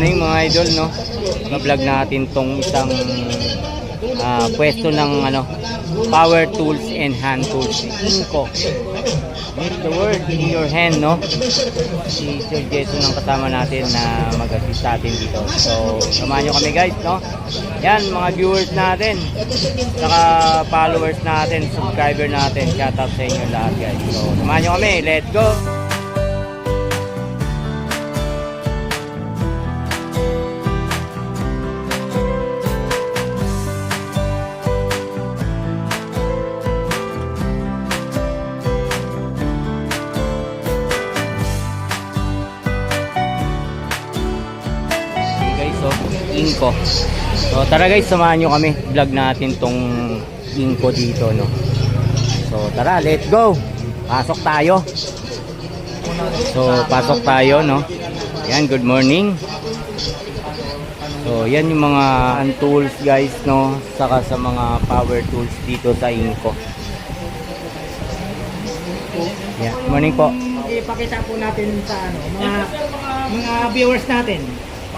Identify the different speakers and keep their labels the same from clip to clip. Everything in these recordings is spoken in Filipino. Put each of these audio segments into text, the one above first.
Speaker 1: morning mga idol no. Ga-vlog natin tong isang ah, pwesto ng ano power tools and hand tools. Inco. Make the word in your hand no. Si Sir Jason ang kasama natin na mag-assist sa atin dito. So, samahan nyo kami guys no. Yan mga viewers natin. Saka followers natin, subscriber natin. Shout out sa inyo lahat guys. So, samahan nyo kami. Let's go! Inko. So tara guys, samahan nyo kami. Vlog natin tong Inko dito, no. So tara, let's go. Pasok tayo. So pasok tayo, no. Yan, good morning. So yan yung mga tools guys, no. Saka sa mga power tools dito sa Inko. Yeah, morning po.
Speaker 2: Ipakita po natin sa ano, mga mga viewers natin.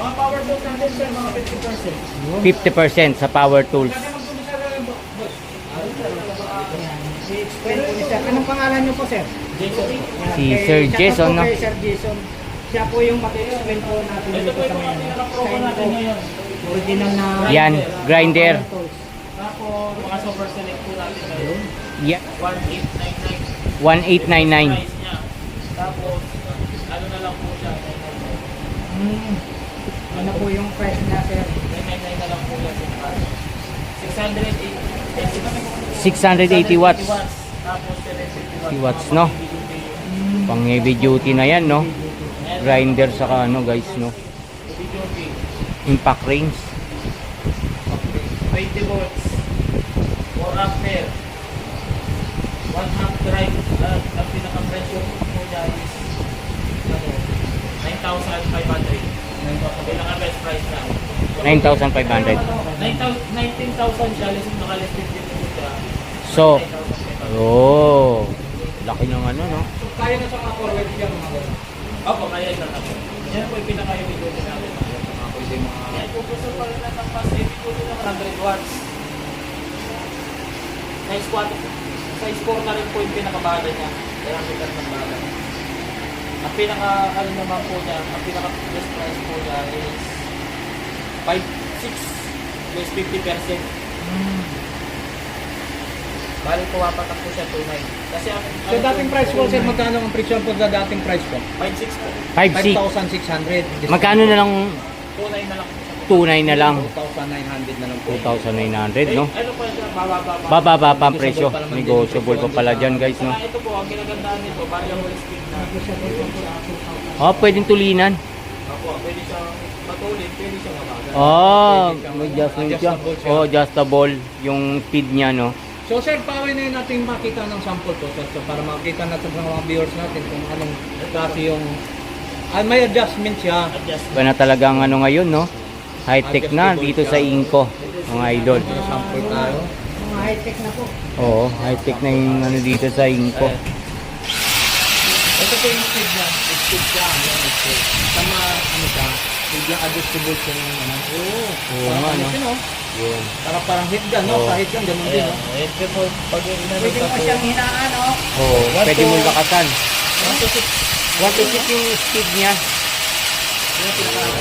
Speaker 2: Mga power tools natin sir, mga 50%.
Speaker 1: 50% sa power tools.
Speaker 2: Anong pangalan niyo po sir? Jason.
Speaker 1: Si Sir Jason, no?
Speaker 2: Sir Jason. Siya po yung mag-explain po natin dito sa inyo. Original na
Speaker 1: Yan, grinder.
Speaker 3: Tapos, mga super select po natin ngayon.
Speaker 1: Yeah.
Speaker 3: 1899
Speaker 1: 1899.
Speaker 3: price niya. Tapos, ano na lang po siya.
Speaker 2: Hmm. Ano po yung price niya sir?
Speaker 3: 999 na lang po yan. 680
Speaker 1: 680 watts.
Speaker 3: Tapos, 750
Speaker 1: 50 watts, no? Pang heavy duty na yan, no? Grinder saka ano, guys, no? Impact rings.
Speaker 3: 20 volts. 4 ampere. 1 amp drive. Ang pinaka-presyo po niya is ano, 9,500. Ang pinaka-best price na.
Speaker 1: 9,500.
Speaker 3: 9,000 19,000 siya, less naka-less 50 po siya.
Speaker 1: So, oh, laki ng ano, no?
Speaker 2: Kaya na mga forward yan mga ganun.
Speaker 3: Opo, kaya isa na. Yan po yung pinaka-video din namin.
Speaker 2: Mga pwede mga
Speaker 3: Yan po sa pala na ng ng 100 watts. Size 4, size 4 na rin po yung pinakabada niya. Kaya ang bigat ng bada. Ang pinaka, ano naman po niya, ang pinaka best price po niya is 5, 6 less 50%.
Speaker 2: Hmm.
Speaker 3: Bali po wapatak po siya 2.9. Kasi ang
Speaker 2: So dating price po sir, magkano ang presyo po sa dating price po?
Speaker 3: 5.6 po.
Speaker 1: 5,600.
Speaker 2: 5,600.
Speaker 1: Magkano na lang
Speaker 3: 2.9 na lang po siya.
Speaker 1: 2,900 na lang?
Speaker 2: 2,900 na lang po.
Speaker 1: 2,900, no?
Speaker 3: Eh, ano po siya, bababa pa.
Speaker 1: Bababa pa ang presyo. Negotiable pa pala dyan, guys, no?
Speaker 3: Saka ito po, ang ginagandaan nito, variable speed na.
Speaker 1: Oh, pwedeng tulinan.
Speaker 3: Opo, pwede siyang matulid, pwede siyang mabagal.
Speaker 1: Oh, may adjustment.
Speaker 2: Adjustable siya.
Speaker 1: Oh, adjustable yung speed niya, no?
Speaker 2: So sir, paway na natin makita ng sample to sir. So para makita natin sa mga viewers natin kung anong klase yung ah, may adjustment siya.
Speaker 3: Adjust.
Speaker 1: Iba na talagang ano ngayon, no? High-tech na dito sa Inco, mga idol.
Speaker 2: Sample tayo. Mga high-tech na po.
Speaker 1: Oo, high-tech na yung ano dito sa Inco.
Speaker 2: Ito po yung speed niya. Speed siya. Yung speed. Sama ano siya. Biglang adjustable siya ng ano. Oo.
Speaker 1: Oo
Speaker 2: Parang
Speaker 1: nga,
Speaker 2: ano
Speaker 1: no?
Speaker 2: siya, no?
Speaker 1: Yun.
Speaker 2: Parang parang hit gun, no?
Speaker 1: Oo.
Speaker 2: Sa hit gun, ganun din, no?
Speaker 3: Ayan, ito po, pag yung inano
Speaker 2: Pwede mo
Speaker 3: po,
Speaker 2: siyang hinaan, no?
Speaker 1: Oo,
Speaker 2: One
Speaker 1: pwede
Speaker 2: to-
Speaker 1: mo lakasan.
Speaker 3: 1 to 6.
Speaker 1: 1 to 6 yung speed niya.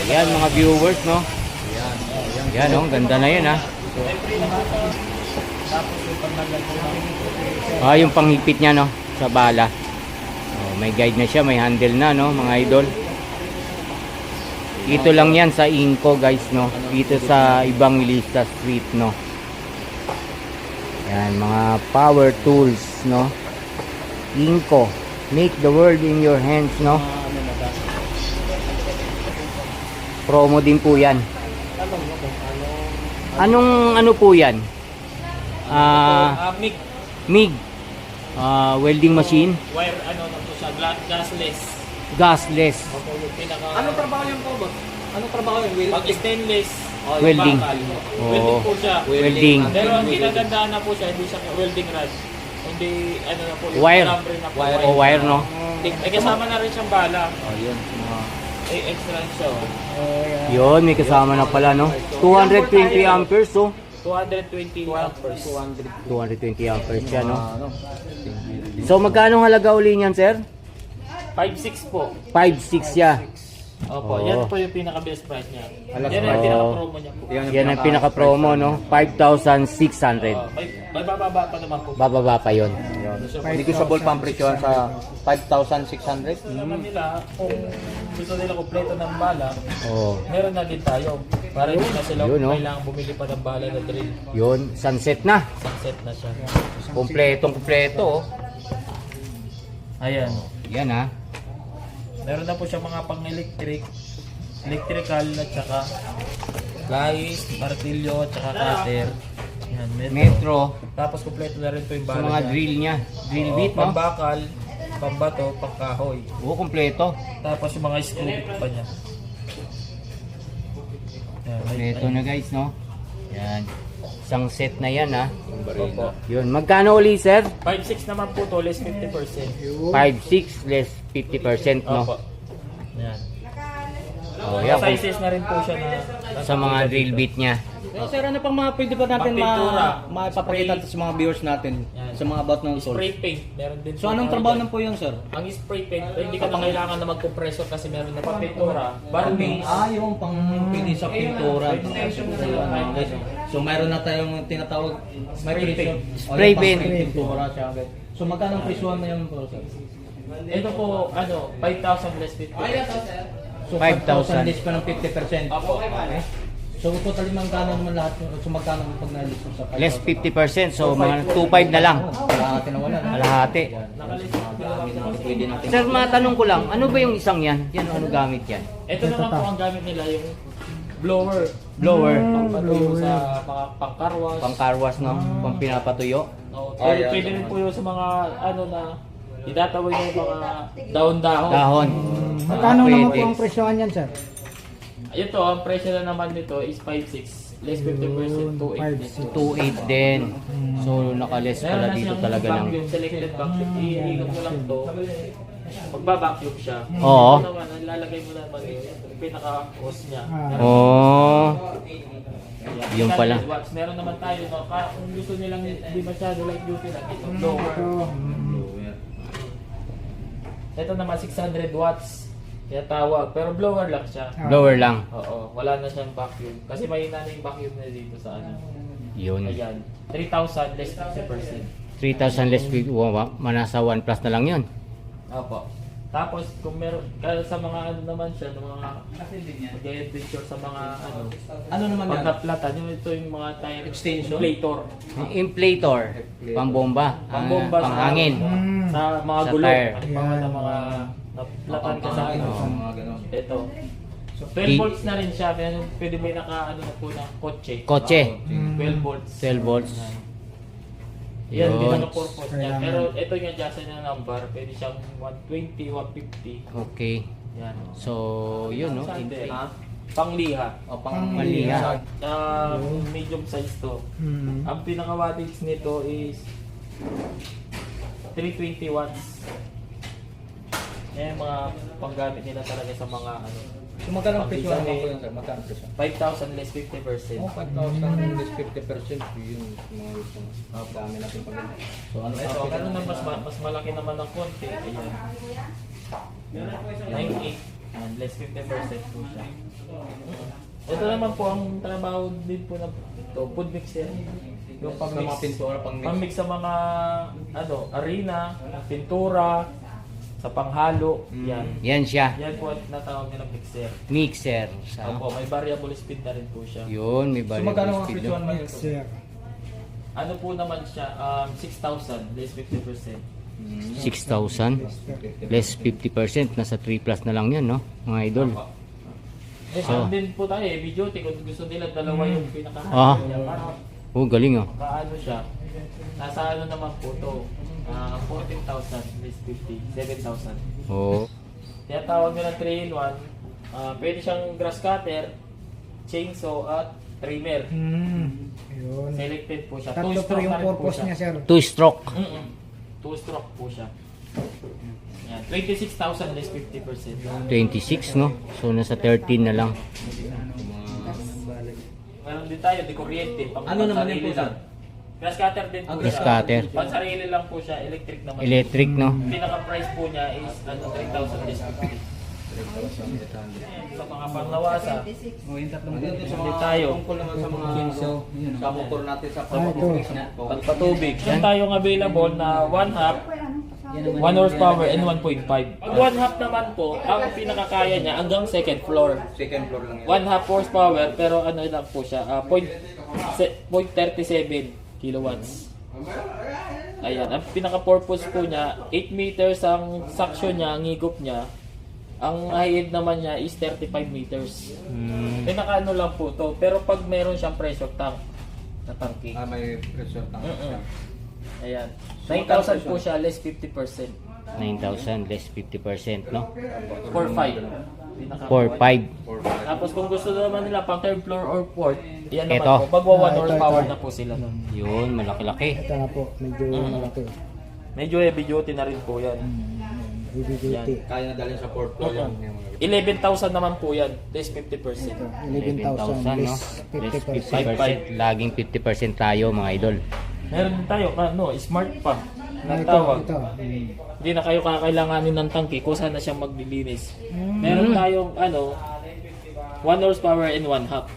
Speaker 1: Ayan, mga viewers, no?
Speaker 2: Ayan. Ayan.
Speaker 1: Yan, oh, ganda na yan, ha?
Speaker 3: Po.
Speaker 1: Ah, yung panghipit niya, no? Sa bala. May guide na siya, may handle na, no? Mga idol. Dito lang yan sa Inco, guys, no? Dito sa Ibang Lista Street, no? Yan, mga power tools, no? Inco. Make the world in your hands, no? Promo din po yan.
Speaker 3: Ano.
Speaker 1: Anong ano po yan? Ah,
Speaker 3: Ah, MIG
Speaker 1: MIG. Ah, welding machine.
Speaker 3: wire, ano na po siya, gasless.
Speaker 1: Gasless.
Speaker 3: Opo, yung pinaka...
Speaker 2: Anong trabaho yung po, boss? Anong trabaho yung wheel?
Speaker 3: Pag stainless,
Speaker 2: Oh,
Speaker 1: Welding. Oo.
Speaker 3: welding po siya.
Speaker 1: Welding.
Speaker 3: Pero ang ginagandaan na po siya, hindi siya welding rod. Hindi, ano na po, yung
Speaker 1: Wire.
Speaker 3: na po.
Speaker 2: Wire.
Speaker 1: O wire, no?
Speaker 3: May kasama na rin siyang bala.
Speaker 2: Oh, yun. Mga
Speaker 3: Eh, extra siya. oh.
Speaker 2: Oh, yeah.
Speaker 1: Yun, may kasama na pala, no? 220 amperes, oh.
Speaker 3: 220 amperes.
Speaker 1: 220 amperes yan, no? So, magkano halaga uli niyan, sir?
Speaker 3: 5.6 po.
Speaker 1: 5.6 siya.
Speaker 3: Opo,
Speaker 1: Oo.
Speaker 3: yan po yung pinaka-best price niya.
Speaker 2: Alas
Speaker 3: yan ang
Speaker 1: po.
Speaker 3: pinaka-promo niya po.
Speaker 1: Yan ang pinaka-promo, no? 5,600.
Speaker 3: Oh, may, may bababa pa naman po.
Speaker 1: Bababa pa yon.
Speaker 2: Negotiable pang presyo sa 5,600.
Speaker 3: Naman nila, kung gusto nila kompleto ng bala,
Speaker 1: Oh,
Speaker 3: meron na din tayo. Para hindi na sila
Speaker 1: Yun, no?
Speaker 3: kailangan bumili pa ng bala na drill.
Speaker 1: yun. Sunset na.
Speaker 3: Sunset na siya.
Speaker 1: Kompletong kompleto, oh.
Speaker 3: Ayan.
Speaker 1: Yan, ha.
Speaker 3: Meron na po siya mga pang-electric, electrical at saka guys, martilyo at saka cutter. Yan, metro.
Speaker 1: Metro.
Speaker 3: Tapos kompleto na rin po yung
Speaker 1: Sa
Speaker 3: bala
Speaker 1: mga
Speaker 3: niya.
Speaker 1: drill niya. Drill
Speaker 3: Oo,
Speaker 1: bit, no?
Speaker 3: Pambakal, pambato, pangkahoy.
Speaker 1: Oo, kompleto.
Speaker 3: Tapos yung mga screw bit pa niya. Yan, ay-
Speaker 1: Kompleto
Speaker 3: ay-
Speaker 1: na, guys, no? Yan. Isang set na yan, ha.
Speaker 3: Opo.
Speaker 1: Yun. Magkano uli, sir?
Speaker 3: 5.6 naman po to, less 50%.
Speaker 1: 5.6 less 50%, no?
Speaker 3: Opo. Yan.
Speaker 1: Oh, yan.
Speaker 3: Sizes na rin po siya na
Speaker 1: Sa mga drill bit niya.
Speaker 2: Eh, sir, ano pang mga pwede pa natin
Speaker 3: Pagpintura.
Speaker 2: ma maipapakita sa mga viewers natin
Speaker 3: Yan.
Speaker 2: sa mga about ng tools?
Speaker 3: spray paint. Meron din
Speaker 2: So
Speaker 3: po
Speaker 2: anong
Speaker 3: tayo
Speaker 2: trabaho
Speaker 3: dyan.
Speaker 2: nun po yun, sir?
Speaker 3: Ang spray paint, eh, hindi ka na kailangan na mag-compressor kasi meron na pang-pintura. Varnish.
Speaker 2: Ah, yung pang pwede sa pintura. So mayroon na tayong tinatawag
Speaker 3: Spray paint.
Speaker 1: Spray paint.
Speaker 2: Siya. okay. So magkano ang presyo na yung pro, sir?
Speaker 3: Ito po, ano, 5,000 less 50.
Speaker 2: So
Speaker 1: 5,000.
Speaker 2: 5,000 less pa ng 50%.
Speaker 3: Apo.
Speaker 2: Okay. So totally magkano naman lahat yun? So magkano ang pag na-list sa 5,000?
Speaker 1: Less 50%. So, mga 2.5 na lang.
Speaker 2: Kalahati na wala.
Speaker 1: Kalahati. Sir, matanong ko lang, ano ba yung isang yan? Yan, ano gamit yan?
Speaker 3: Ito naman po ang gamit nila, yung blower.
Speaker 1: Blower.
Speaker 3: Pangpatuyo sa mga pangkarwas.
Speaker 1: Pang car wash, no? Pang pinapatuyo.
Speaker 3: Oh,
Speaker 2: Ah,
Speaker 3: pwede,
Speaker 2: yeah.
Speaker 3: pwede rin po yun sa mga, ano na, itatawag yung mga dahon-dahon.
Speaker 1: Dahon.
Speaker 4: Magkano naman po ang presyohan yan, sir?
Speaker 3: Ito, ang presyo na naman nito is 5.6. Less 50%, 2.8.
Speaker 1: 2.8 din. So, nakaless pala dito talaga ng...
Speaker 3: vacuum, selected vacuum. Iikot mo lang to. Magba-vacuum siya.
Speaker 1: Oo.
Speaker 3: Ito naman, ang lalagay mo naman yung pinaka-hose niya.
Speaker 4: Ah.
Speaker 1: Oh.
Speaker 3: Ayan.
Speaker 1: Yung pala.
Speaker 3: 600 watts. Meron naman tayo, no? Ka- kung gusto nilang hindi masyado light duty lang, ito blower. Ito naman 600 watts. Kaya tawag. Pero blower lang siya.
Speaker 1: Blower lang.
Speaker 3: Oo, wala na siyang vacuum. Kasi may na yung vacuum na dito sa ano.
Speaker 1: Yun.
Speaker 3: Ayan. 3,000 less 50%.
Speaker 1: 3,000 less 50. Wow, manasa 1 plus na lang yun.
Speaker 3: Opo. Tapos kung meron kaya sa mga ano naman siya, ng mga mag-adventure sa mga ano,
Speaker 2: Ano naman
Speaker 3: pag
Speaker 2: yan?
Speaker 3: naplatan, yung ito yung mga tire
Speaker 2: Extension?
Speaker 3: inflator.
Speaker 1: Inflator. Pambomba.
Speaker 3: Pangbomba
Speaker 1: Ah, panghangin.
Speaker 4: Mm.
Speaker 3: Sa mga
Speaker 1: Sa
Speaker 3: gulo.
Speaker 1: tire.
Speaker 3: Halimbawa ng mga naplatan ka sa ano.
Speaker 2: Sa mga ganun.
Speaker 3: Ito. So 12
Speaker 1: Di-
Speaker 3: volts na rin siya, kaya pwede may naka ano na po ng kotse.
Speaker 1: Kotse.
Speaker 3: 12 volts.
Speaker 1: 12 volts.
Speaker 3: Yan, din ang purpose niya. Pero ito yung adjusted na number, pwede siyang 120, 150.
Speaker 1: Okay.
Speaker 3: Yan.
Speaker 1: So, yun, no?
Speaker 3: Sante, ha? Pangliha.
Speaker 2: O pang
Speaker 1: Maliha.
Speaker 3: Ah, medium size to.
Speaker 4: Mm.
Speaker 3: Ang pinaka wattage nito is 320 watts. Yan yung mga panggamit nila talaga sa mga ano.
Speaker 2: So magkano ang presyo
Speaker 3: Pag-isa eh.
Speaker 2: yun, sir? Magkano ang presyo?
Speaker 3: 5,000 less 50%.
Speaker 2: Oh, 5,000 less 50% yun mga gusto mo. Dami natin pag So ano
Speaker 3: Ito, ano na mas, ma- mas malaki naman ng konti. Ayan. 98. Yan, less 50% po siya. Ito naman po ang trabaho din po na ito, food mixer. Yung
Speaker 2: Sa mga
Speaker 3: pang-mix,
Speaker 2: pintura, pang-mix.
Speaker 3: pang-mix sa mga ano, arena, pintura, sa panghalo,
Speaker 2: Mm.
Speaker 3: yan.
Speaker 1: Yan siya.
Speaker 3: Yan po ang natawag nila mixer.
Speaker 1: Mixer. Sa,
Speaker 3: Opo, may variable speed na rin po siya.
Speaker 1: yun, may
Speaker 2: So magkano ang
Speaker 1: variable speed.
Speaker 2: presyo
Speaker 1: no?
Speaker 2: naman yun?
Speaker 4: Sir.
Speaker 3: Ano po naman siya, um, 6,000 less 50%.
Speaker 1: 6,000. Less 50%. Nasa 3 plus na lang yan, no? Mga idol.
Speaker 3: Eh,
Speaker 1: So-
Speaker 3: so, din po tayo, eh, video kung gusto nila dalawa yung pinaka
Speaker 1: Ah.
Speaker 3: Para
Speaker 1: Oh, galing, oh.
Speaker 3: paano siya. Nasa ano naman po to, ah 14,000 less 50, 7,000.
Speaker 1: Oh.
Speaker 3: Kaya tawag nila 3-in-1, ah pwede siyang grass cutter, chainsaw at trimmer.
Speaker 4: Mm. Yun.
Speaker 3: Selected po siya.
Speaker 4: Tatlo po yung
Speaker 3: na rin po
Speaker 4: purpose
Speaker 3: siya.
Speaker 4: niya, sir.
Speaker 1: Two stroke.
Speaker 3: Mm-mm. Two-stroke po siya. Yan, 26,000 less 50%.
Speaker 1: 26, no? So, nasa 13 na lang.
Speaker 3: din tayo, di kuryente. Pang
Speaker 2: Ano naman
Speaker 3: pansarili
Speaker 2: yun po, sir?
Speaker 3: lang. Grass cutter din po
Speaker 1: Grass
Speaker 3: siya.
Speaker 1: cutter.
Speaker 3: Pansarili lang po siya, electric naman.
Speaker 1: Electric, no?
Speaker 3: Pinaka-price po niya is ano, 3,000 is 50. Sa mga panglawasa,
Speaker 4: Oh, yung tatlong
Speaker 2: Ayun, sa mga
Speaker 3: tayo.
Speaker 2: tungkol naman sa mga
Speaker 4: Kinso, yun,
Speaker 2: sa motor natin sa
Speaker 4: Ah, ito.
Speaker 3: pagpatubig. Yan tayong available na 1 half, 1 horsepower and 1.5. Pag 1 half naman po, ang pinakakaya niya hanggang second floor.
Speaker 2: Second floor lang yan.
Speaker 3: 1 half horsepower pero ano lang po siya, ah, point, se- point 37 kilowatts. Ayan, ang pinaka-purpose po niya, 8 meters ang suction niya, ang higop niya. Ang height naman niya is 35 meters.
Speaker 1: Mm,
Speaker 3: Pinaka ano lang po to, pero pag meron siyang pressure tank na tangke.
Speaker 2: Ah, may pressure tank.
Speaker 3: Mm-mm. Ayan.
Speaker 2: So,
Speaker 3: 9,000 po siya, less 50%.
Speaker 1: 9,000 less 50%, no?
Speaker 3: 4,500. Pinaka
Speaker 1: 4,500.
Speaker 3: Tapos kung gusto naman nila pang third floor or fourth, yan naman
Speaker 1: Ito.
Speaker 3: po. Magwa 1
Speaker 4: Ah, ito,
Speaker 3: horsepower
Speaker 4: ito.
Speaker 3: na po sila.
Speaker 1: Yun, malaki-laki.
Speaker 4: Ito na po, medyo
Speaker 3: Mm.
Speaker 4: malaki.
Speaker 3: Medyo heavy duty na rin po yan.
Speaker 4: Heavy duty.
Speaker 2: Kaya na dalhin sa fourth floor yan. yung mga-
Speaker 3: 11,000 naman po yan, less 50%.
Speaker 4: Ito, 11,000
Speaker 1: no?
Speaker 4: less
Speaker 1: Less
Speaker 4: 50%.
Speaker 1: 50%. Laging 50% tayo, mga idol.
Speaker 3: Meron din tayo, ano, smart pa.
Speaker 4: Ah, ito,
Speaker 3: Natawag.
Speaker 4: ito. Mm.
Speaker 3: Hindi na kayo kakailanganin ng tangke kung saan na siyang maglilinis.
Speaker 4: Mm.
Speaker 3: Meron tayong ano, 1 horsepower and 1 half.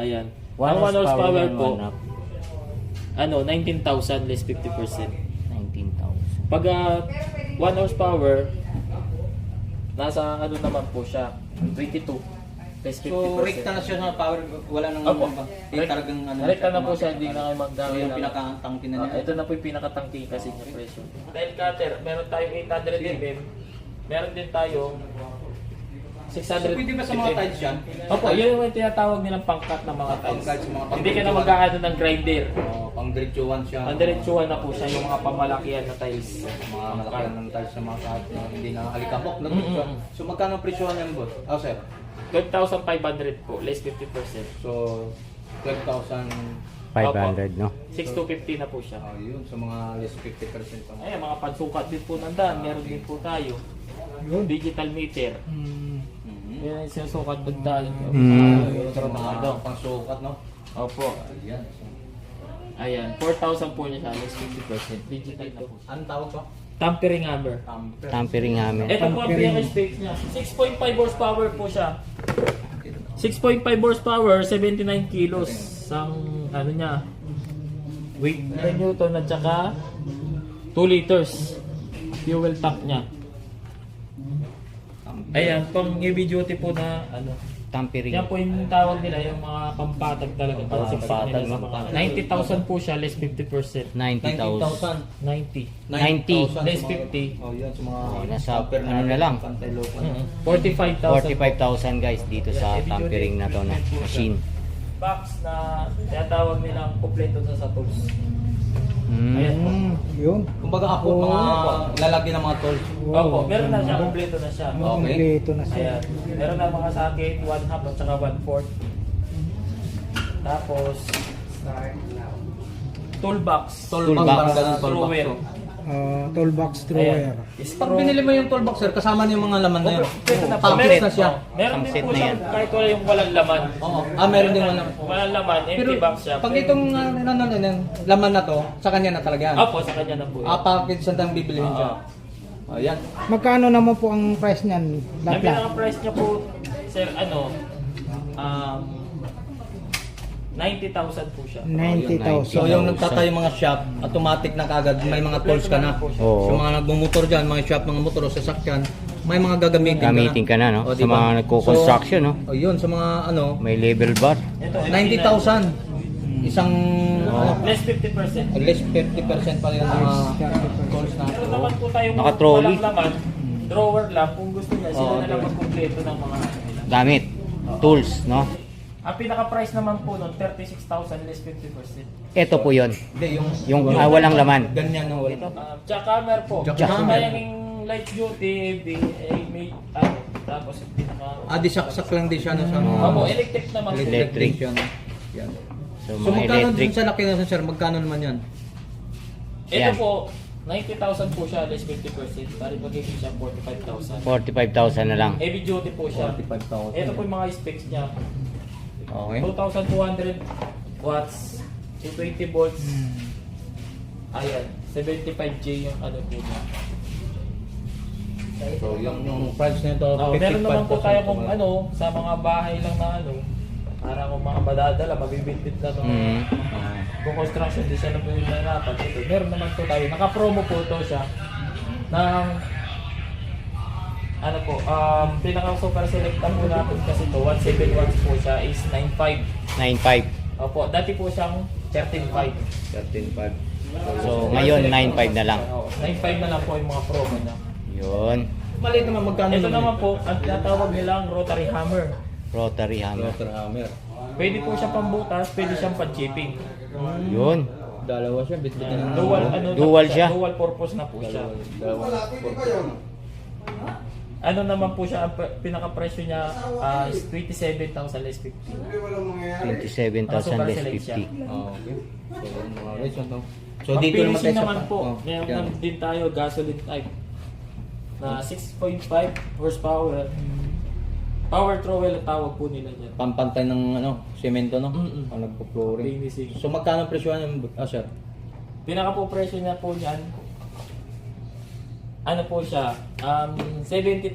Speaker 3: Ayan. Ang 1 horsepower
Speaker 1: and
Speaker 3: po, ano, 19,000 less 50%.
Speaker 1: 19,000.
Speaker 3: Pag 1 horsepower, nasa ano naman po siya, 22 less 50%.
Speaker 2: So, rekta na siya sa power, wala nang
Speaker 3: Opo.
Speaker 2: eh, talagang ano.
Speaker 3: Rekta na po siya, hindi na kayo
Speaker 2: So,
Speaker 3: magdami
Speaker 2: yung
Speaker 3: ng-
Speaker 2: pinaka-tangki na
Speaker 3: Ah,
Speaker 2: niya.
Speaker 3: ito na po yung pinakatangki kasi niya presyo. Dahil cutter, meron tayong 800 mm. Meron din tayong 600
Speaker 2: So, pwede ba sa mga tiles yan?
Speaker 3: Opo, yun yung tinatawag nilang pangkat ng mga tiles.
Speaker 2: Pangkat sa mga
Speaker 3: Hindi ka na magkakaano ng grinder.
Speaker 2: Oh, pang diretso one siya.
Speaker 3: Ang diretsuhan na po siya yung mga pamalakihan na tiles.
Speaker 2: mga malaki ng tiles na mga kahit na hindi na alikabok. No?
Speaker 3: Mm-mm.
Speaker 2: So, magkano ang presyo niyan, boss? Oh, sir.
Speaker 3: 12,500 po, less 50%.
Speaker 2: So, 12,000.
Speaker 1: 500, no?
Speaker 3: 6,250 na po siya.
Speaker 2: Oh, yun. So, mga less 50% pa.
Speaker 3: Ayan, mga pansukat din po nandaan. Meron din po tayo.
Speaker 4: Yun.
Speaker 3: Digital meter.
Speaker 4: Mm.
Speaker 2: Mhm.
Speaker 3: Yan ang sinusukat nandaan.
Speaker 1: Mm.
Speaker 2: So, mga pangsukat, no?
Speaker 3: Opo.
Speaker 2: Ayan.
Speaker 3: Ayan, 4,000 po niya siya, less 50%. Digital na po.
Speaker 2: anong tawag ba?
Speaker 3: Tampering hammer.
Speaker 2: Tamper.
Speaker 1: Tampering hammer.
Speaker 3: Ito po ang pinaka-specs niya. 6.5 horsepower po siya. 6.5 horsepower, 79 kilos. Ang ano niya, weight na newton at saka 2 liters fuel tank niya. Ayan, pang heavy duty po na ano.
Speaker 1: Tampering.
Speaker 3: Yan po yung tawag nila, yung mga pampatag talaga.
Speaker 1: Pampatag,
Speaker 3: nila sa
Speaker 1: no?
Speaker 3: mga 90,000 po siya, less 50%.
Speaker 1: 90,000.
Speaker 3: 90.
Speaker 1: 90.
Speaker 3: Less 50.
Speaker 2: Oh, yun. Sa mga
Speaker 1: Oh, nasa ano na lang.
Speaker 2: Pantay-lopan.
Speaker 3: Mm, 45,000.
Speaker 1: 45,000 guys dito sa tampering na to na machine.
Speaker 3: Box na tinatawag nilang kompleto na sa tools. Ayan po.
Speaker 1: Mm.
Speaker 4: Mm, yun.
Speaker 2: Kumbaga ako,
Speaker 4: Oo.
Speaker 2: mga lalagyan ng mga tools.
Speaker 3: Opo, meron na siya, kompleto na siya.
Speaker 2: Okay.
Speaker 4: Kompleto na siya.
Speaker 3: Ayan. Meron na mga socket, 1 half at saka 1 fourth. Tapos, toolbox.
Speaker 2: Toolbox. Ganun, toolbox.
Speaker 3: Drawer.
Speaker 4: Ah, toolbox drawer.
Speaker 2: Pag binili mo yung toolbox, sir, kasama niyo yung mga laman na yun.
Speaker 3: Kompleto na
Speaker 2: na siya.
Speaker 3: Meron din
Speaker 1: Pang-set
Speaker 3: po
Speaker 1: na
Speaker 3: kahit wala yung walang laman.
Speaker 2: Oo. Ah, meron din wala.
Speaker 3: Walang laman,
Speaker 2: Pero
Speaker 3: empty box siya.
Speaker 2: pag itong uh, ano, ano, ano, laman na to, sa kanya na talaga yan.
Speaker 3: Opo, sa kanya na po.
Speaker 2: Ah, package na tayong bibilihin siya. Ayan.
Speaker 4: Magkano naman po ang price niyan?
Speaker 3: Ang
Speaker 4: Lahat
Speaker 3: pinaka-price niya po, sir, ano, um, 90,000 po siya.
Speaker 4: 90,000.
Speaker 2: So yung nagtatayo mga shop, automatic na kagad may mga tools ka na.
Speaker 1: Oo.
Speaker 2: So mga nagmumotor dyan, mga shop, mga motor o sasakyan, may mga gagamitin
Speaker 1: Gamitin ka na, no?
Speaker 2: O,
Speaker 1: Sa
Speaker 2: diba?
Speaker 1: mga nagko-construction, no?
Speaker 2: Oh, yun, sa mga ano,
Speaker 1: May level bar.
Speaker 3: Ito,
Speaker 2: 90,000. Isang ano,
Speaker 3: Less 50%.
Speaker 2: at least 50% pa rin ang mga tools na.
Speaker 3: Meron naman po tayong
Speaker 1: Naka-trolley.
Speaker 3: walang laman, drawer lang, kung gusto niya, sila
Speaker 2: Oo,
Speaker 3: na lang magkumpleto ng mga.
Speaker 1: Gamit. Tools, no?
Speaker 3: Ang pinaka-price naman po nun, 36,000 less 50%.
Speaker 1: Ito po yon
Speaker 2: Hindi, yung,
Speaker 1: Yung ah, walang laman.
Speaker 2: ganyan no, wala.
Speaker 3: Uh, jackhammer po.
Speaker 2: Jackhammer.
Speaker 3: Kaya yung light duty, heavy, eh, may, ano, tapos yung pinaka...
Speaker 2: Ah, di saksak lang din siya no, sa mga
Speaker 3: Opo, electric naman po.
Speaker 2: electric.
Speaker 1: Electric.
Speaker 2: no? Yan.
Speaker 1: So,
Speaker 2: So
Speaker 1: mga
Speaker 2: magkano
Speaker 1: electric.
Speaker 2: dun sa laki na sir, magkano naman yan?
Speaker 3: Ito
Speaker 1: Yan.
Speaker 3: po, 90,000 po siya, less 50%. Bali magiging siya 45,000.
Speaker 1: 45,000 na lang.
Speaker 3: Heavy duty po siya.
Speaker 2: 45,000.
Speaker 3: Ito po yung mga specs niya.
Speaker 2: Okay.
Speaker 3: 2,200 watts, 220 volts. Ayan, 75J yung ano po niya.
Speaker 2: So, yung, yung price nito,
Speaker 3: Oh, meron naman po
Speaker 2: 55,000
Speaker 3: tayo kung ano, sa mga bahay lang na ano, para kung mga madadala, mabibitbit na ng
Speaker 1: Mm.
Speaker 2: Ah.
Speaker 3: kung construction di siya na po yung nahirapan. Ito, meron naman po tayo. Naka-promo po ito siya ng ano po, um, pinaka super selecta po natin kasi to 17 watts po siya is 9.5.
Speaker 1: 9.5.
Speaker 3: Opo, dati po siyang 13.5.
Speaker 2: 13.5.
Speaker 1: So, ngayon, 9.5 na lang.
Speaker 3: Oo, 9.5 na lang po yung mga promo niya.
Speaker 1: Yun.
Speaker 2: Maliit naman magkano
Speaker 3: Ito naman po, ang tinatawag nilang rotary hammer.
Speaker 1: Rotary hammer.
Speaker 2: Rotor hammer.
Speaker 3: Pwede po siya pambutas, pwede siyang pan-chipping.
Speaker 1: Yun.
Speaker 2: Dalawa siya, bitbitin ng
Speaker 3: Dual ano na
Speaker 1: Dual siya.
Speaker 3: Dual purpose na po siya.
Speaker 2: Dalawa.
Speaker 3: Ano naman po siya, ang pre- pinaka-presyo niya ah, is 27,000 less 50.
Speaker 1: 27,000 less 50.
Speaker 2: Ah, okay. So, mga guys, ano? So,
Speaker 3: Ang
Speaker 2: dito naman tayo
Speaker 3: naman po,
Speaker 2: Oh,
Speaker 3: meron naman din tayo gasoline type na 6.5 horsepower. Power trowel ang tawag po nila dyan.
Speaker 2: Pampantay ng ano, semento, no?
Speaker 3: Mm-mm.
Speaker 2: Pang nagpo-flooring. So, magkano presyo yan, ah, sir?
Speaker 3: Pinaka po presyo niya po niyan, ano po siya, um, 70,000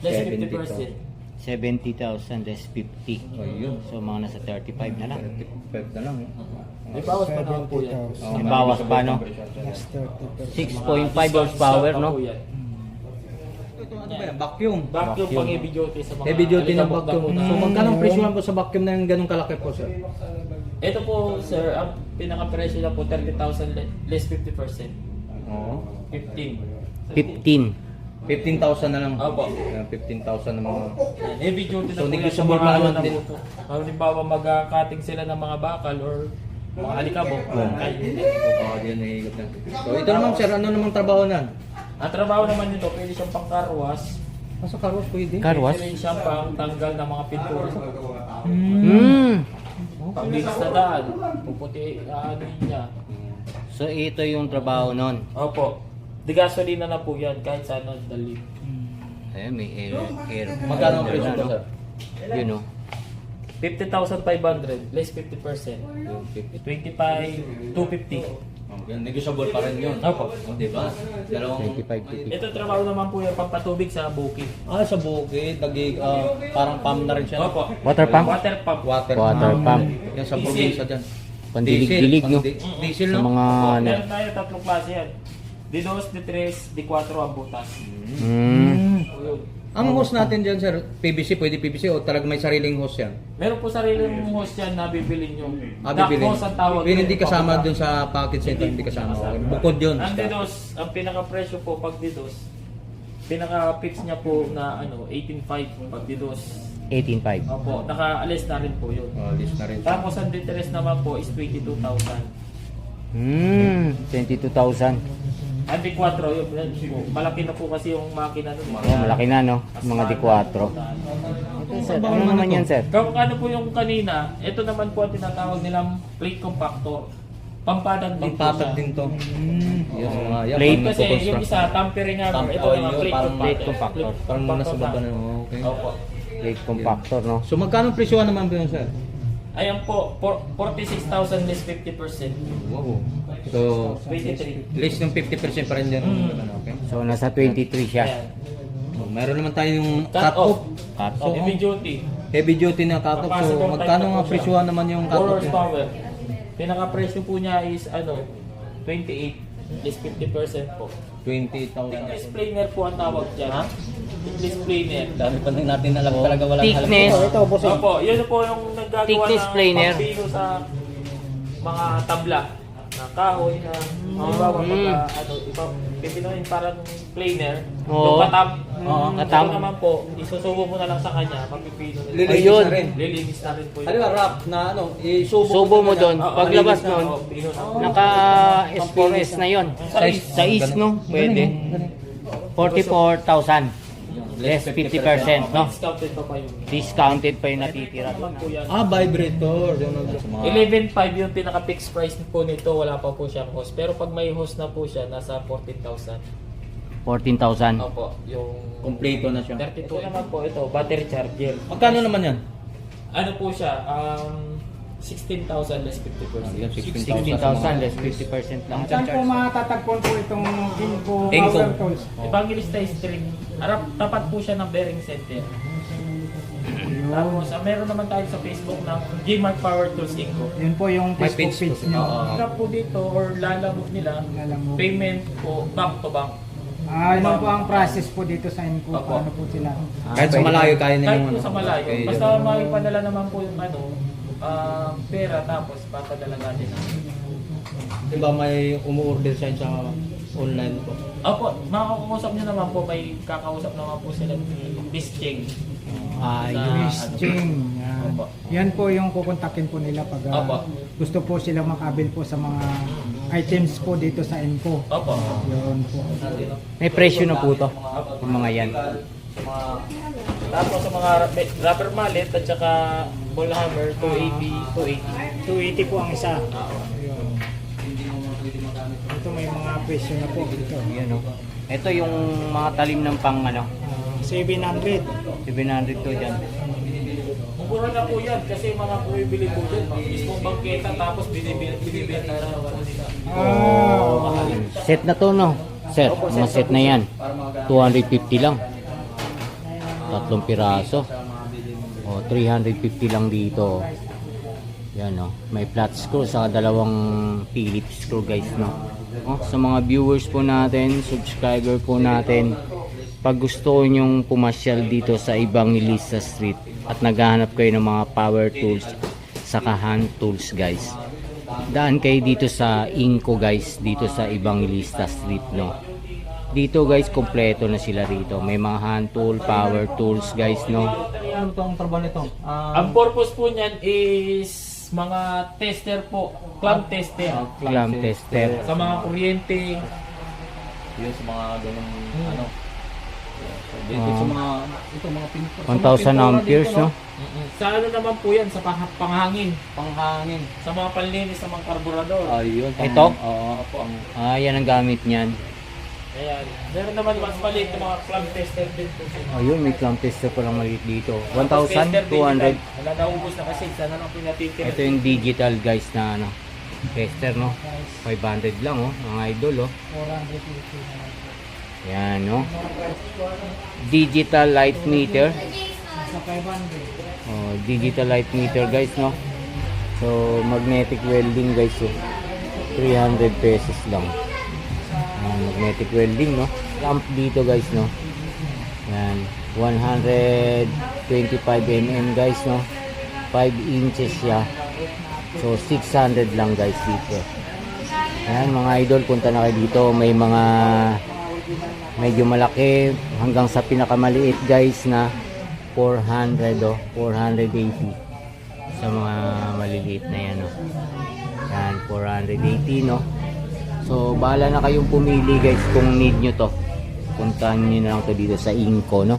Speaker 3: less 50%.
Speaker 1: 70,000 less 50.
Speaker 2: Ayun.
Speaker 1: So, mga nasa 35 na lang.
Speaker 2: 35 na lang, eh.
Speaker 3: May bawas pa naman po yan.
Speaker 2: Oh,
Speaker 1: May bawas pa, no?
Speaker 4: Plus 30%.
Speaker 1: 6.5 horsepower, no?
Speaker 2: Ito, ano ba yan? Vacuum.
Speaker 3: Vacuum pang heavy duty sa mga
Speaker 2: Heavy duty ng
Speaker 3: na
Speaker 2: vacuum.
Speaker 3: na-
Speaker 2: So, magkano presyo po sa vacuum na yung ganun kalaki po, sir?
Speaker 3: Ito po, sir, ang pinaka-presyo niya po 30,000 le- less 50%.
Speaker 2: Oo.
Speaker 3: 15.
Speaker 1: 15.
Speaker 2: 15,000 na lang.
Speaker 3: Opo.
Speaker 2: Yan, 15,000 na mga...
Speaker 3: Yan, Heavy duty na
Speaker 2: So,
Speaker 3: po yan sa
Speaker 2: negotiable
Speaker 3: mga
Speaker 2: pa
Speaker 3: ano
Speaker 2: naman din.
Speaker 3: po. Halimbawa mag-cutting sila ng mga bakal or mga alikabok. Ay.
Speaker 2: Oo, yan nahihigop na. So, ito naman, sir, ano namang trabaho na?
Speaker 3: Ang trabaho naman nito, pwede siyang pang carwash.
Speaker 2: Nasa carwash pwede.
Speaker 1: Carwash?
Speaker 3: Pwede rin siyang pang tanggal ng mga pintura.
Speaker 1: Hmm.
Speaker 3: Pang-linis na daan. Puputi, ano niya.
Speaker 1: So, ito yung trabaho nun.
Speaker 3: Opo. Di gasolina na po yan kahit saan ang dali.
Speaker 1: Ayun, may air. air
Speaker 2: Magkano ang presyo po, sir?
Speaker 1: Yun, oh.
Speaker 3: 50,500 less 50%.
Speaker 2: Yung 50.
Speaker 3: 25, 250.
Speaker 2: Oh, yan, negotiable pa rin yun.
Speaker 3: Opo.
Speaker 2: Oh, di ba? Dalawang...
Speaker 1: 25 to 50.
Speaker 3: Ito trabaho naman po yung pampatubig sa bukid.
Speaker 2: Ah, sa bukid, nagig, ah, parang pump na rin siya. no?
Speaker 3: Opo.
Speaker 1: Water pump?
Speaker 3: Water pump.
Speaker 2: Water,
Speaker 1: Water pump.
Speaker 2: Yan sa probinsya dyan.
Speaker 1: Pandilig-dilig, no?
Speaker 2: Diesel,
Speaker 1: Sa
Speaker 2: no?
Speaker 1: mga ano.
Speaker 3: meron tayo tatlong klase yan. D2, D3, D4 ang butas.
Speaker 1: Hmm.
Speaker 3: Yun.
Speaker 2: Ang hose natin dyan, sir, PVC, pwede PVC o talaga may sariling hose yan?
Speaker 3: Meron po sariling hose yan na bibilin nyo.
Speaker 2: Ah,
Speaker 3: Duck
Speaker 2: bibili.
Speaker 3: hose ang tawag.
Speaker 2: Pero hindi kasama dun sa package nito, hindi kasama.
Speaker 3: kasama.
Speaker 2: Okay. Bukod yun.
Speaker 3: Ang D2, ang pinaka-presyo po pag D2, pinaka-fix niya po na ano 18.5 pag D2.
Speaker 1: 18.5.
Speaker 3: Opo, naka-alis na rin po yun.
Speaker 2: Oh, list na rin siya.
Speaker 3: Tapos ang D3 naman po is 22,000.
Speaker 1: Hmm. 22,000.
Speaker 3: Ang D4, yun, yun po. malaki na po kasi yung makina nun.
Speaker 1: Oh, malaki na, no? Mga D4. Sir, ano naman yan, sir?
Speaker 3: Kung ano po yung kanina, ito naman po ang tinatawag nilang plate compactor. Pampadang din po siya.
Speaker 2: din to. Yung mga yan,
Speaker 1: Plate
Speaker 2: pang
Speaker 3: Kasi yung
Speaker 2: nagpo-construct.
Speaker 3: isa, tampering nga.
Speaker 2: Tam-
Speaker 3: Ito
Speaker 2: oh,
Speaker 3: naman
Speaker 2: yun,
Speaker 3: plate
Speaker 2: parang
Speaker 3: compactor.
Speaker 1: plate compactor.
Speaker 2: Parang nasa baba na. oh, Okay.
Speaker 3: Opo.
Speaker 1: Plate compactor, no?
Speaker 2: So magkano presyo naman po yun, sir?
Speaker 3: Ayan po, for- 46,000 less 50%.
Speaker 2: Wow. So,
Speaker 3: 23.
Speaker 2: less ng 50% pa rin din.
Speaker 3: Mm.
Speaker 2: Ano, Okay.
Speaker 1: So, nasa 23 siya.
Speaker 3: Ayan.
Speaker 2: Oh, meron naman tayong
Speaker 3: Cut
Speaker 2: cut off.
Speaker 1: Cut
Speaker 3: So,
Speaker 1: off.
Speaker 3: heavy duty.
Speaker 2: Heavy duty na cut off. So, magkano
Speaker 3: na
Speaker 2: nga
Speaker 3: siya.
Speaker 2: presyohan naman yung cut
Speaker 3: 4
Speaker 2: off?
Speaker 3: horsepower. Pinaka-presyo po niya is ano, 28 less 50% po.
Speaker 2: 28,000.
Speaker 3: Explainer po ang tawag dyan. Ha? Explainer.
Speaker 2: Dami pa natin alam talaga walang
Speaker 1: Thickness.
Speaker 2: alam.
Speaker 4: Ito, boss.
Speaker 3: Opo, yun po yung naggagawa
Speaker 1: Thickness
Speaker 3: ng
Speaker 1: planer.
Speaker 3: sa mga tabla kahoy na halimbawa
Speaker 1: Mm.
Speaker 3: pagka ano, iba, pipinoin parang planer,
Speaker 1: Oo.
Speaker 3: yung katam,
Speaker 1: Oo,
Speaker 3: ito
Speaker 1: katam.
Speaker 3: naman po, isusubo mo na lang sa kanya, mapipino nila.
Speaker 2: Lilinis
Speaker 1: Ayun.
Speaker 2: na rin.
Speaker 3: Lilinis na rin po yun.
Speaker 2: Halimbawa, wrap na ano, isubo
Speaker 1: Subo mo doon.
Speaker 3: Oo,
Speaker 1: Paglabas
Speaker 3: na, na.
Speaker 1: naka S4S na yon.
Speaker 3: Size.
Speaker 1: Size, no? Pwede. 44,000. Less 50%, no?
Speaker 3: Discounted pa pa yun.
Speaker 1: Discounted pa yung natitira.
Speaker 2: Ah, vibrator. Yung nag- sa mga...
Speaker 3: 11.5 yung pinaka-fixed price po nito, wala pa po siyang host. Pero pag may host na po siya, nasa 14,000.
Speaker 1: 14,000.
Speaker 3: Opo, yung
Speaker 2: Kompleto na siya.
Speaker 3: 32 naman po ito, battery charger.
Speaker 2: Magkano naman yan?
Speaker 3: Ano po siya? Um, 16,000 less 50%.
Speaker 1: 16,000 less 50% lang.
Speaker 4: Saan po matatagpuan po itong Inco
Speaker 1: Inco.
Speaker 4: Power Tools?
Speaker 3: Evangelista Street. Harap, tapat po siya ng bearing center. Tapos, ah, meron naman tayo sa Facebook ng Gmart Power Tools Inc.
Speaker 4: Yun po yung
Speaker 1: May
Speaker 4: Facebook
Speaker 1: page
Speaker 4: page
Speaker 1: po.
Speaker 4: nyo.
Speaker 3: Uh, Harap po dito or lalamove nila,
Speaker 4: Lalamove.
Speaker 3: payment po bank to bank.
Speaker 4: Ah, yun po ang process po dito sa Inco.
Speaker 3: Opo.
Speaker 4: Paano po sila?
Speaker 2: Kahit sa malayo kaya
Speaker 3: Kahit
Speaker 2: nilang
Speaker 3: po
Speaker 2: ano.
Speaker 3: sa malayo. Basta maipadala naman po yung ano, ah, pera tapos papadala natin.
Speaker 2: Diba may umu-order siya sa online po.
Speaker 3: Opo, makakausap nyo naman po, may kakausap naman po sila ni Miss Cheng.
Speaker 1: Ah,
Speaker 3: Sa-.
Speaker 4: Miss
Speaker 3: ano.
Speaker 4: Ching. Yan.
Speaker 3: Opo.
Speaker 4: Yan po yung kukontakin po nila pag ah,
Speaker 3: Opo.
Speaker 4: gusto po sila makabil po sa mga items po dito sa Inco.
Speaker 3: Opo.
Speaker 4: Yun po.
Speaker 1: May presyo na po to. Yung mga yan.
Speaker 3: Sa mga, tapos sa mga ra- rubber mallet at saka ball hammer, 280, 280.
Speaker 4: 280 po ang isa. Yun. Ito may mga presyo na po dito.
Speaker 1: Yan o. Ito yung mga talim ng pang ano.
Speaker 4: Ah, 700.
Speaker 1: 700 to dyan.
Speaker 3: Mura na po yan kasi mga bumibili po dyan. Mga mismong bangketa tapos binibili, binibenta na po nila.
Speaker 4: Ah,
Speaker 1: Set na to no? Set. Mga set na yan. 250 lang. Tatlong piraso. O, 350 lang dito. Yan o. May flat screw sa dalawang Phillips screw guys no. O, sa mga viewers po natin, subscriber po natin, pag gusto nyong pumasyal dito sa Evangelista Street at naghahanap kayo ng mga power tools saka hand tools guys daan kayo dito sa Inco guys dito sa Evangelista Street no dito guys kompleto na sila rito may mga hand tool power tools guys no
Speaker 2: Ano to ang trabaho nito? Ah,
Speaker 3: Ang purpose po niyan is mga tester po, clamp tester.
Speaker 1: clamp tester
Speaker 3: Sa mga kuryente,
Speaker 2: yun sa mga ganung ano. Dito
Speaker 1: Ah.
Speaker 2: sa mga ito mga pin
Speaker 1: 1000 amperes no
Speaker 3: sa ano naman po yan, sa pang- panghangin.
Speaker 2: Panghangin.
Speaker 3: Sa mga panlinis sa mga karburador.
Speaker 2: Ayun. pang-
Speaker 1: Ito?
Speaker 2: Oo, pang
Speaker 1: ah yan ang gamit niyan
Speaker 3: Ayan. Meron naman mas maliit na mga clamp tester din po.
Speaker 1: ayun may clamp tester pa lang maliit dito
Speaker 3: Tapos tester
Speaker 1: 1200
Speaker 3: digital. Wala naubos na kasi. Sana lang pinatitira.
Speaker 1: ito yung digital guys na ano tester no 500 lang oh mga idol oh
Speaker 4: 450.
Speaker 1: yan no digital light meter
Speaker 4: Sa 500.
Speaker 1: Oh, digital light meter guys no. So magnetic welding guys oh. 300 pesos lang. Ayan, magnetic welding no. Lamp dito guys no. Yan 125 mm guys no. 5 inches siya. So 600 lang guys dito. Ayan mga idol punta na kayo dito. May mga medyo malaki hanggang sa pinakamaliit guys na 400 oh, 480 sa mga maliliit na yan oh. Yan 480 no. So bahala na kayong pumili guys kung need nyo to. Puntahan niyo na lang to dito sa Inco no.